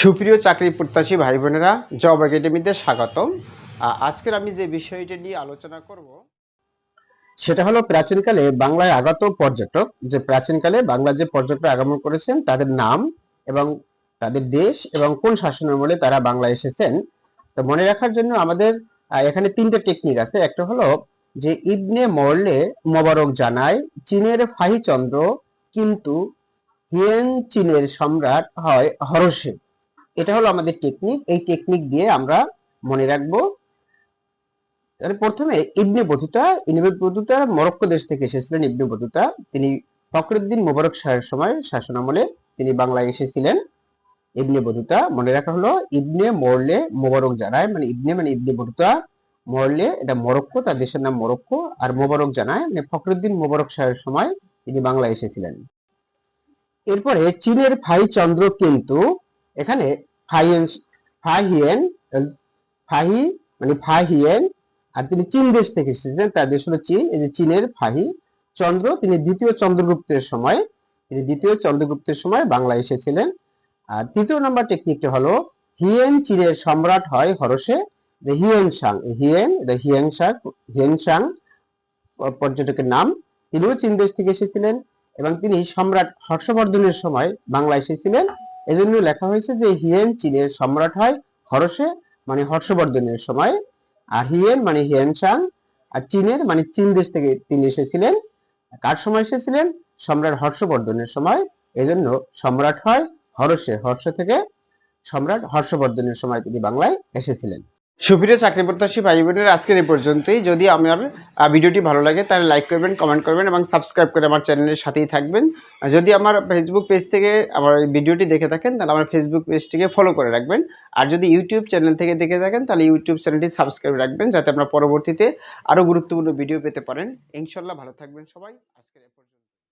সুপ্রিয় চাকরি প্রত্যাশী ভাই বোনেরা জব একাডেমিতে স্বাগতম। আজকের আমি যে বিষয়টি নিয়ে আলোচনা করব, সেটা হলো প্রাচীনকালে বাংলায় আগত পর্যটক, যে প্রাচীনকালে বাংলা যে পর্যটক আগমন করেছেন, তাদের নাম এবং তাদের দেশ এবং কোন শাসনামলে তারা বাংলায় এসেছেন। তো মনে রাখার জন্য আমাদের এখানে তিনটে টেকনিক আছে। একটা হলো যে ইবনে মরলে মোবারক জানায়, চীনের ফাহিচন্দ্র কিন্তু হিয়েন চীনের সম্রাট হয় হরসে। এটা হলো আমাদের টেকনিক এই টেকনিক দিয়ে আমরা মনে রাখব, তাহলে প্রথমে Ibn Battuta Ibn Battuta Morocco দেশ থেকে এসেছিলেন ইবনে বতুতা। তিনি ফখরুদ্দিন মোবারক শাহের সময় শাসনামলে তিনি বাংলায় এসেছিলেন। ইবনে বতুতা মনে রাখা হলো, ইবনে মরলে মোবারক জানায় মানে ইবনে মানে ইবনে বতুতা, মরলে এটা মরক্কো, তার দেশের নাম মরক্কো, আর মোবারক জানায় মানে ফখরুদ্দিন মোবারক শাহের সময় তিনি বাংলায় এসেছিলেন। এরপরে চীনের ভাই চন্দ্র কিন্তু এখানে ফাইয়েন ফাহিয়েন ফাহি মানে ফাহিয়েন আর তিনি চীন দেশ থেকে এসেছিলেন, তার দেশ হলো চীন, এই যে চীনের ফাহি চন্দ্র, তিনি দ্বিতীয় চন্দ্রগুপ্তের সময়, তিনি দ্বিতীয় চন্দ্রগুপ্তের সময় বাংলায় এসেছিলেন। আর তৃতীয় নম্বর টেকনিকটা হলো হিয়েন চীনের সম্রাট হয় হরসে যে হিয়েন সাং হিয়েন এটা হিয়েন সাং হিয়েন সাং পর্যটকের নাম, তিনিও চীন দেশ থেকে এসেছিলেন, এবং তিনি সম্রাট হর্ষবর্ধনের সময় বাংলায় এসেছিলেন এজন্য লেখা হয়েছে যে, হিয়েন চীনের সম্রাট হয় হরসে মানে হর্ষবর্ধনের সময়। আর হিয়েন মানে হিয়েনশাং আর চীনের মানে চীন দেশ থেকে তিনি এসেছিলেন। কার সময় এসেছিলেন? সম্রাট হর্ষবর্ধনের সময়। এজন্য সম্রাট হয় হরসে হর্ষ থেকে সম্রাট হর্ষবর্ধনের সময় তিনি বাংলায় এসেছিলেন। সুপ্রিয় চাকরি প্রত্যাশী ভাই বোনের, আজকের এই পর্যন্তই। যদি আমার ভিডিওটি ভালো লাগে, তাহলে লাইক করবেন কমেন্ট করবেন এবং সাবস্ক্রাইব করে আমার চ্যানেলের সাথেই থাকবেন। যদি আমার ফেসবুক পেজ থেকে আমার ভিডিওটি দেখে থাকেন, তাহলে আমার ফেসবুক পেজটিকে ফলো করে রাখবেন। আর যদি ইউটিউব চ্যানেল থেকে দেখে থাকেন, তাহলে ইউটিউব চ্যানেলটি সাবস্ক্রাইব রাখবেন, যাতে আপনারা পরবর্তীতে আরও গুরুত্বপূর্ণ ভিডিও পেতে পারেন। ইনশাল্লাহ ভালো থাকবেন সবাই। আজকের